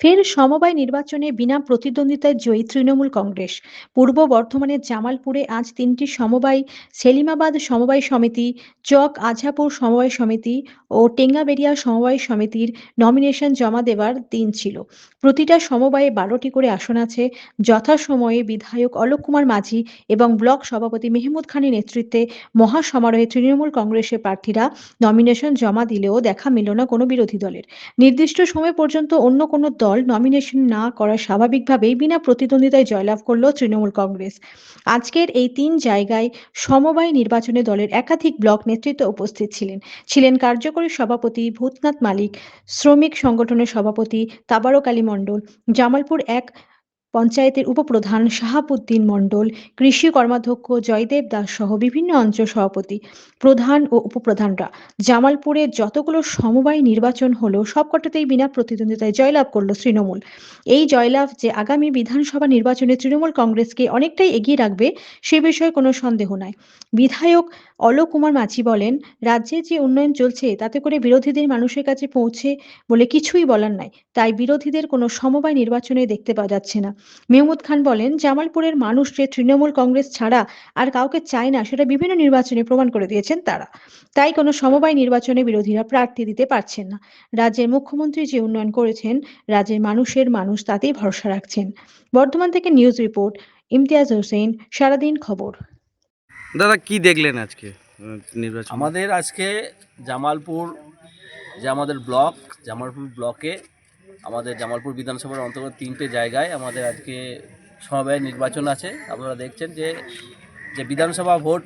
ফের সমবায় নির্বাচনে বিনা প্রতিদ্বন্দ্বিতায় জয়ী তৃণমূল কংগ্রেস। পূর্ব বর্ধমানের জামালপুরে আজ তিনটি সমবায়, সেলিমাবাদ সমবায় সমিতি, চক আঝাপুর সমবায় সমিতি ও টেঙ্গাবেরিয়া সমবায় সমিতির নমিনেশন জমা দেওয়ার দিন ছিল। প্রতিটা সমবায়ে বারোটি করে আসন আছে। যথাসময়ে বিধায়ক অলোক কুমার মাঝি এবং ব্লক সভাপতি মেহমুদ খানের নেতৃত্বে মহাসমারোহে তৃণমূল কংগ্রেসের প্রার্থীরা নমিনেশন জমা দিলেও দেখা মিলল না কোনো বিরোধী দলের। নির্দিষ্ট সময় পর্যন্ত অন্য কোনো দল নমিনেশন না করা স্বাভাবিকভাবেই বিনা প্রতিদ্বন্দ্বিতায় জয়লাভ করল তৃণমূল কংগ্রেস। আজকের এই তিন জায়গায় সমবায় নির্বাচনে দলের একাধিক ব্লক নেতৃত্ব উপস্থিত ছিলেন। ছিলেন কার্যকরী সভাপতি ভূতনাথ মালিক, শ্রমিক সংগঠনের সভাপতি তাবারক আলী মণ্ডল, জামালপুর এক পঞ্চায়েতের উপপ্রধান শাহাবুদ্দিন মণ্ডল, কৃষি কর্মাধ্যক্ষ জয়দেব দাস সহ বিভিন্ন অঞ্চল সভাপতি, প্রধান ও উপপ্রধানরা। জামালপুরে যতগুলো সমবায় নির্বাচন হলো, সবকটাতেই বিনা প্রতিদ্বন্দ্বিতায় জয়লাভ করল তৃণমূল। এই জয়লাভ যে আগামী বিধানসভা নির্বাচনে তৃণমূল কংগ্রেসকে অনেকটাই এগিয়ে রাখবে, সে বিষয়ে কোনো সন্দেহ নাই। বিধায়ক অলোক কুমার মাঝি বলেন, রাজ্যে যে উন্নয়ন চলছে, তাতে করে বিরোধীদের মানুষের কাছে পৌঁছে বলে কিছুই বলার নাই। তাই বিরোধীদের কোনো সমবায় নির্বাচনে দেখতে পাওয়া যাচ্ছে না। মেহমুদ খান বলেন, জামালপুরের মানুষ যে তৃণমূল কংগ্রেস ছাড়া আর কাউকে চায় না, সেটা বিভিন্ন নির্বাচনে প্রমাণ করে দিয়েছেন তারা। তাই কোনো সমবায় নির্বাচনে বিরোধীরা প্রার্থী দিতে পারছেন না। রাজ্যের মুখ্যমন্ত্রী যে উন্নয়ন করেছেন, রাজ্যের মানুষের মানুষ তাতেই ভরসা রাখছেন। বর্ধমান থেকে নিউজ রিপোর্ট, ইমতিয়াজ হোসেন, সারাদিন খবর। দাদা, কি দেখলেন আজকে নির্বাচন? আমাদের আজকে জামালপুর, যে আমাদের ব্লক, জামালপুর ব্লকে, আমাদের জামালপুর বিধানসভার অন্তর্গত তিনটে জায়গায় আমাদের আজকে সভায় নির্বাচন আছে। আপনারা দেখছেন যে যে বিধানসভা ভোট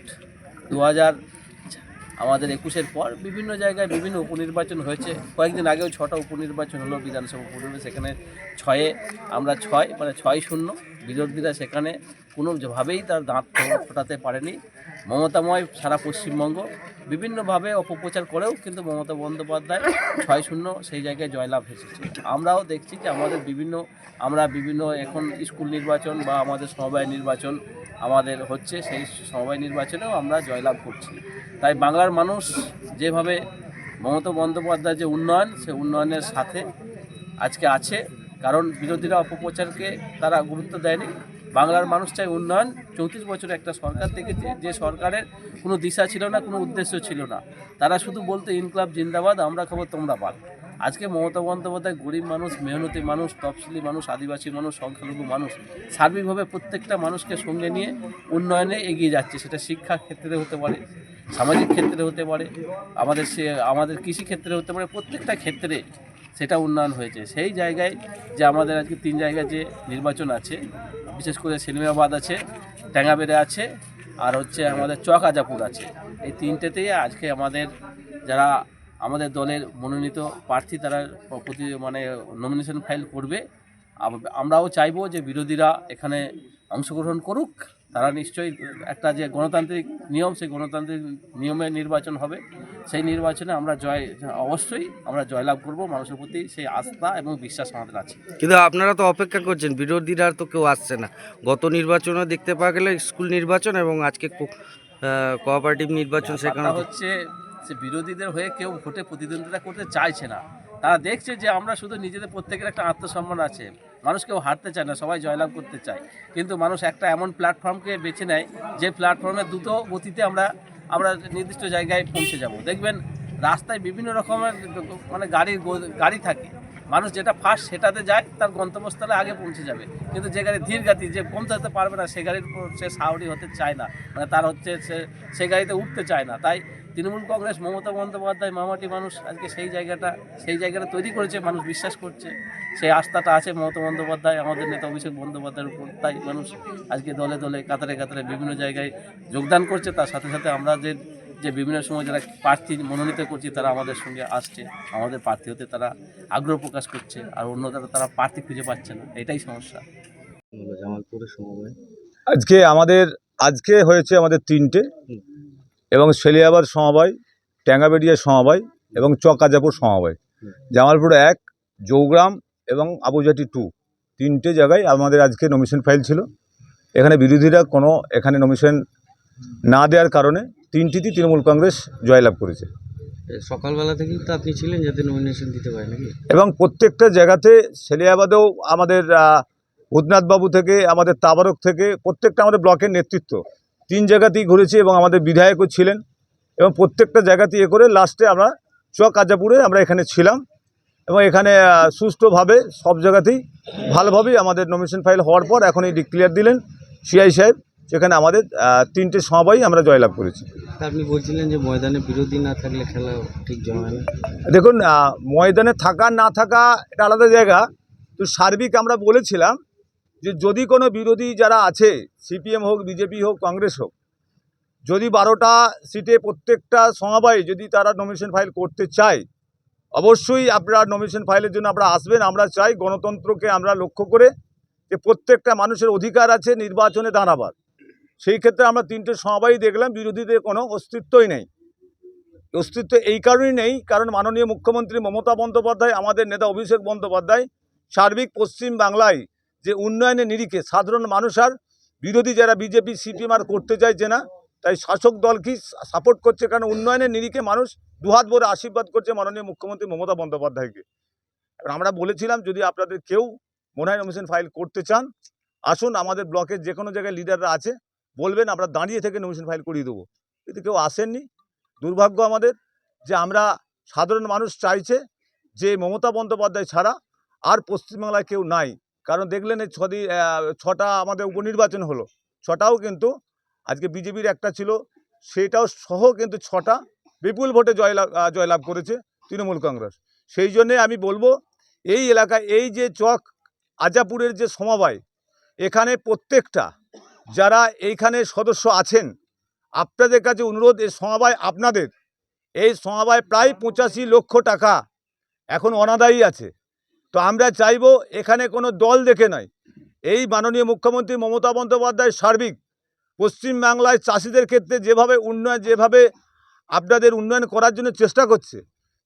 দু হাজার আমাদের একুশের পর বিভিন্ন জায়গায় বিভিন্ন উপনির্বাচন হয়েছে। কয়েকদিন আগেও ছটা উপনির্বাচন হলো বিধানসভা উপনির্বাচন, সেখানে ছয়ে আমরা ছয় মানে ছয় শূন্য। বিরোধীরা সেখানে কোনোভাবেই তার দাঁত ফোটাতে পারেনি। মমতাময় সারা পশ্চিমবঙ্গ বিভিন্নভাবে অপপ্রচার করেও কিন্তু মমতা বন্দ্যোপাধ্যায় ছয় শূন্য সেই জায়গায় জয়লাভ এসেছে। আমরাও দেখছি যে আমাদের বিভিন্ন আমরা বিভিন্ন এখন স্কুল নির্বাচন বা আমাদের সমবায় নির্বাচন আমাদের হচ্ছে সেই সমবায় নির্বাচনেও আমরা জয়লাভ করছি। তাই বাংলার মানুষ যেভাবে মমতা বন্দ্যোপাধ্যায়ের যে উন্নয়ন, সে উন্নয়নের সাথে আজকে আছে। কারণ বিরোধীরা অপপ্রচারকে তারা গুরুত্ব দেয়নি। বাংলার মানুষ চাই উন্নয়ন। চৌত্রিশ বছরে একটা সরকার দেখেছে, যে সরকারের কোনো দিশা ছিল না, কোনো উদ্দেশ্য ছিল না। তারা শুধু বলতে, ইনকলাব জিন্দাবাদ, আমরা খাব, তোমরা পাল আজকে মমতা বন্দ্যোপাধ্যায় গরিব মানুষ, মেহনতি মানুষ, তফসিলি মানুষ, আদিবাসী মানুষ, সংখ্যালঘু মানুষ, সার্বিকভাবে প্রত্যেকটা মানুষকে সঙ্গে নিয়ে উন্নয়নে এগিয়ে যাচ্ছে। সেটা শিক্ষা ক্ষেত্রে হতে পারে, সামাজিক ক্ষেত্রে হতে পারে, আমাদের সে, আমাদের কৃষি ক্ষেত্রে হতে পারে, প্রত্যেকটা ক্ষেত্রে সেটা উন্নয়ন হয়েছে। সেই জায়গায় যে আমাদের আজকে তিন জায়গায় যে নির্বাচন আছে, বিশেষ করে সেলিমাবাদ আছে, ট্যাঙ্গাবেড়ে আছে, আর হচ্ছে আমাদের চক আজাপুর আছে। এই তিনটেতেই আজকে আমাদের যারা আমাদের দলের মনোনীত প্রার্থী তারা প্রতি মানে নমিনেশন ফাইল করবে। আমরাও চাইব যে বিরোধীরা এখানে অংশগ্রহণ করুক। তারা নিশ্চয়ই একটা যে গণতান্ত্রিক নিয়ম সেই গণতান্ত্রিক নিয়মে নির্বাচন হবে। সেই নির্বাচনে আমরা জয় অবশ্যই আমরা জয়লাভ করব। মানুষের প্রতি সেই আস্থা এবং বিশ্বাস আমাদের আছে। কিন্তু আপনারা তো অপেক্ষা করছেন বিরোধীরা তো কেউ আসছে না। গত নির্বাচনে দেখতে পাওয়া গেলে স্কুল নির্বাচন এবং আজকে কোঅপারেটিভ নির্বাচন সেখানে হচ্ছে যে বিরোধীদের হয়ে কেউ ভোটে প্রতিদ্বন্দ্বিতা করতে চাইছে না। তারা দেখছে যে আমরা শুধু নিজেদের প্রত্যেকের একটা আত্মসম্মান আছে। মানুষ কেউ হারতে চায় না, সবাই জয়লাভ করতে চায়। কিন্তু মানুষ একটা এমন প্ল্যাটফর্মকে বেছে নেয় যে প্ল্যাটফর্মে দ্রুত গতিতে আমরা আমরা নির্দিষ্ট জায়গায় পৌঁছে যাব। দেখবেন রাস্তায় বিভিন্ন রকমের মানে গাড়ির গাড়ি থাকে। মানুষ যেটা ফার্স্ট সেটাতে যায়, তার গন্তব্যস্থলে আগে পৌঁছে যাবে। কিন্তু যে গাড়ি ধীর গতি, যে পৌঁছাতে পারবে না, সে গাড়ির উপর সে সাউরি হতে চায় না। মানে তার হচ্ছে সে সে গাড়িতে উঠতে চায় না। তাই তৃণমূল কংগ্রেস, মমতা বন্দ্যোপাধ্যায়, মামাটি মানুষ আজকে সেই জায়গাটা সেই জায়গাটা তৈরি করেছে, মানুষ বিশ্বাস করছে। সেই আস্থাটা আছে মমতা বন্দ্যোপাধ্যায়, আমাদের নেতা অভিষেক বন্দ্যোপাধ্যায়ের উপর। তাই মানুষ আজকে দলে দলে, কাতারে কাতারে বিভিন্ন জায়গায় যোগদান করছে। তার সাথে সাথে আমরা যে যে বিভিন্ন সময় যারা প্রার্থী মনোনীত করছি তারা আমাদের সঙ্গে আসছে আমাদের প্রার্থী হতে তারা আগ্রহ প্রকাশ করছে আর অন্য তারা তারা প্রার্থী খুঁজে পাচ্ছে না এটাই সমস্যা জামালপুরের সমবায় আজকে আমাদের আজকে হয়েছে আমাদের তিনটে। এবং শেলিয়াবাদ সমবায় ট্যাঙ্গাবেড়িয়া সমবায় এবং চকাজাপুর সমবায়। জামালপুর এক জৌগ্রাম এবং আবুজাটি টু তিনটে জায়গায় আমাদের আজকে নমিশন ফাইল ছিল এখানে বিরোধীরা কোনো এখানে নমিশন না দেওয়ার কারণে তিনটিতেই তৃণমূল কংগ্রেস জয়লাভ করেছে। সকালবেলা থেকেই তো আপনি ছিলেন যাতে নমিনেশন দিতে পারে নাকি? এবং প্রত্যেকটা জায়গাতে সেলিয়াবাদেও আমাদের ভূতনাথ বাবু থেকে আমাদের তাবারক থেকে প্রত্যেকটা আমাদের ব্লকের নেতৃত্ব। তিন জায়গাতেই ঘুরেছি এবং আমাদের বিধায়কও ছিলেন। এবং প্রত্যেকটা জায়গাতেই এ করে লাস্টে আমরা চক আজাপুরে আমরা এখানে ছিলাম। এবং এখানে সুষ্ঠুভাবে সব জায়গাতেই ভালোভাবেই আমাদের নমিনেশন ফাইল হওয়ার পর এখন এই ডিক্লিয়ার দিলেন সিআই সাহেব। সেখানে আমাদের তিনটে সবাই আমরা জয়লাভ করেছি। আপনি বলছিলেন যে ময়দানে বিরোধী না থাকলে খেলা ঠিক জমে না। দেখুন ময়দানে থাকা না থাকা এটা আলাদা জায়গা। তো সার্বিক আমরা বলেছিলাম যে যদি কোনো বিরোধী যারা আছে সিপিএম হোক বিজেপি হোক কংগ্রেস হোক যদি বারোটা সিটে প্রত্যেকটা সমবায় যদি তারা নমিনেশন ফাইল করতে চায় অবশ্যই আপনারা নমিনেশন ফাইলের জন্য আপনারা আসবেন। আমরা চাই গণতন্ত্রকে আমরা লক্ষ্য করে যে প্রত্যেকটা মানুষের অধিকার আছে নির্বাচনে দাঁড়াবার। সেই ক্ষেত্রে আমরা তিনটে সমবায় দেখলাম, বিরোধীদের কোনো অস্তিত্বই নেই। অস্তিত্ব এই কারণেই নেই, কারণ মাননীয় মুখ্যমন্ত্রী মমতা বন্দ্যোপাধ্যায়, আমাদের নেতা অভিষেক বন্দ্যোপাধ্যায়, সার্বিক পশ্চিম বাংলায় যে উন্নয়নের নিরিখে সাধারণ মানুষ আর বিরোধী যারা বিজেপি, সিপিএম আর করতে চাইছে না, তাই শাসক দল কি সাপোর্ট করছে? কারণ উন্নয়নের নিরিখে মানুষ দুহাত ভরে আশীর্বাদ করছে মাননীয় মুখ্যমন্ত্রী মমতা বন্দ্যোপাধ্যায়কে। আমরা বলেছিলাম, যদি আপনাদের কেউ মনে হয় নমিনেশন ফাইল করতে চান, আসুন আমাদের ব্লকের যে কোনো জায়গায় লিডাররা আছে বলবেন, আমরা দাঁড়িয়ে থেকে নমিনেশন ফাইল করিয়ে দেবো। কিন্তু কেউ আসেননি। দুর্ভাগ্য আমাদের যে আমরা সাধারণ মানুষ চাইছে যে মমতা বন্দ্যোপাধ্যায় ছাড়া আর পশ্চিমবাংলায় কেউ নাই। কারণ দেখলেন এই ছদি ছটা আমাদের উপনির্বাচন হলো। ছটাও কিন্তু আজকে বিজেপির একটা ছিল, সেটাও সহ কিন্তু ছটা বিপুল ভোটে জয়লাভ জয়লাভ করেছে তৃণমূল কংগ্রেস। সেই জন্যে আমি বলব, এই এলাকায় এই যে চক আজাপুরের যে সমবায়, এখানে প্রত্যেকটা যারা এইখানে সদস্য আছেন, আপনাদের কাছে অনুরোধ, এই সমবায় আপনাদের। এই সমবায় প্রায় পঁচাশি লক্ষ টাকা এখন অনাদায়ী আছে। তো আমরা চাইব এখানে কোনো দল দেখে নয়। এই মাননীয় মুখ্যমন্ত্রী মমতা বন্দ্যোপাধ্যায় সার্বিক পশ্চিমবাংলায় চাষিদের ক্ষেত্রে যেভাবে উন্নয়ন, যেভাবে আপনাদের উন্নয়ন করার জন্য চেষ্টা করছে,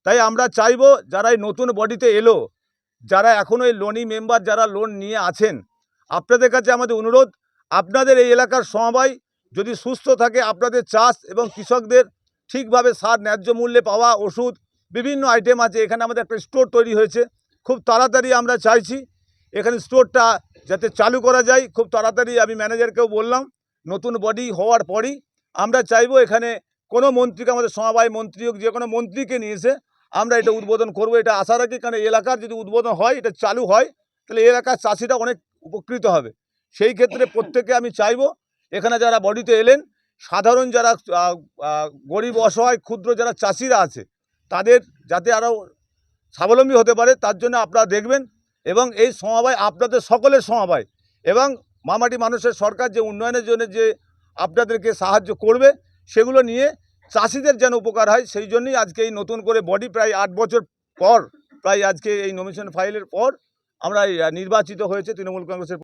তাই আমরা চাইব যারা এই নতুন বডিতে এলো, যারা এখনও এই লোনি মেম্বার যারা লোন নিয়ে আছেন, আপনাদের কাছে আমাদের অনুরোধ আপনাদের এই এলাকার সমবায় যদি সুস্থ থাকে, আপনাদের চাষ এবং কৃষকদের ঠিকভাবে সার, ন্যায্য মূল্যে পাওয়া ওষুধ, বিভিন্ন আইটেম আছে। এখানে আমাদের একটা স্টোর তৈরি হয়েছে। খুব তাড়াতাড়ি আমরা চাইছি। এখানে স্টোরটা যাতে চালু করা যায়। খুব তাড়াতাড়ি আমি ম্যানেজারকেও বললাম। নতুন বডি হওয়ার পরই আমরা চাইব এখানে কোনো মন্ত্রীকে, আমাদের সমবায় মন্ত্রী হোক, যে কোনো মন্ত্রীকে নিয়ে এসে আমরা এটা উদ্বোধন করব। এটা আশা রাখি, কারণ এলাকার যদি উদ্বোধন হয়, এটা চালু হয়, তাহলে এলাকার চাষিরা অনেক উপকৃত হবে। সেই ক্ষেত্রে প্রত্যেকে আমি চাইব, এখানে যারা বডিতে এলেন, সাধারণ যারা গরিব, অসহায়, ক্ষুদ্র যারা চাষিরা আছে, তাদের যাতে আরও স্বাবলম্বী হতে পারে, তার জন্য আপনারা দেখবেন এবং এই সমবায় আপনাদের সকলের সমবায় এবং মামাটি মানুষের সরকার যে উন্নয়নের জন্য যে আপনাদেরকে সাহায্য করবে, সেগুলো নিয়ে চাষিদের যেন উপকার হয়, সেই জন্যই আজকে এই নতুন করে বডি প্রায় আট বছর পর, প্রায় আজকে এই নমিনেশন ফাইলের পর আমরা নির্বাচিত হয়েছে তৃণমূল কংগ্রেসের